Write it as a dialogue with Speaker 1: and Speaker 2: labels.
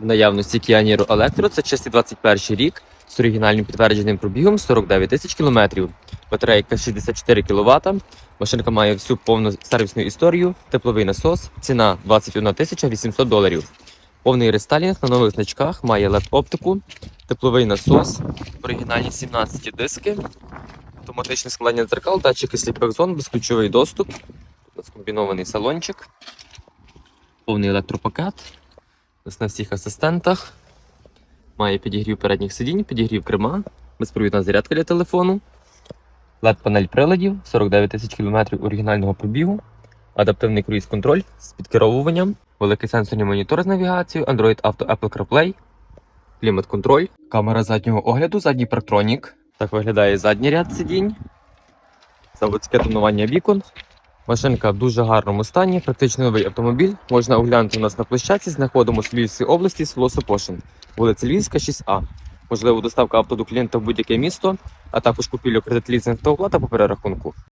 Speaker 1: В наявності Kia Electro це чистий 21 рік з оригінальним підтвердженим пробігом 49 тисяч кілометрів. Батарейка 64 кВт. Машинка має всю повну сервісну історію, тепловий насос, ціна 21 тисяча 800 доларів. Повний рестайлінг на нових значках, має LED-оптику, тепловий насос, оригінальні 17 диски, автоматичне складання дзеркал, датчики сліпих зон, безключовий доступ, скомбінований салончик, повний електропакет. На всіх асистентах. Має підігрів передніх сидінь, підігрів керма, безпровідна зарядка для телефону, LED-панель приладів, 49 тисяч кілометрів оригінального пробігу, адаптивний круїз-контроль з підкеровуванням, великий сенсорний монітор з навігацією, Android Auto Apple CarPlay, клімат-контроль, камера заднього огляду, задній парктронік. Так виглядає задній ряд сидінь, заводське тонування вікон. Машинка в дуже гарному стані, практично новий автомобіль. Можна оглянути у нас на площадці. Знаходимося в Львівській області, село Сопошин, вулиця Львівська, 6А. Можливо, доставка авто до клієнта в будь-яке місто, а також купівлю кредит лізинг та оплата по перерахунку.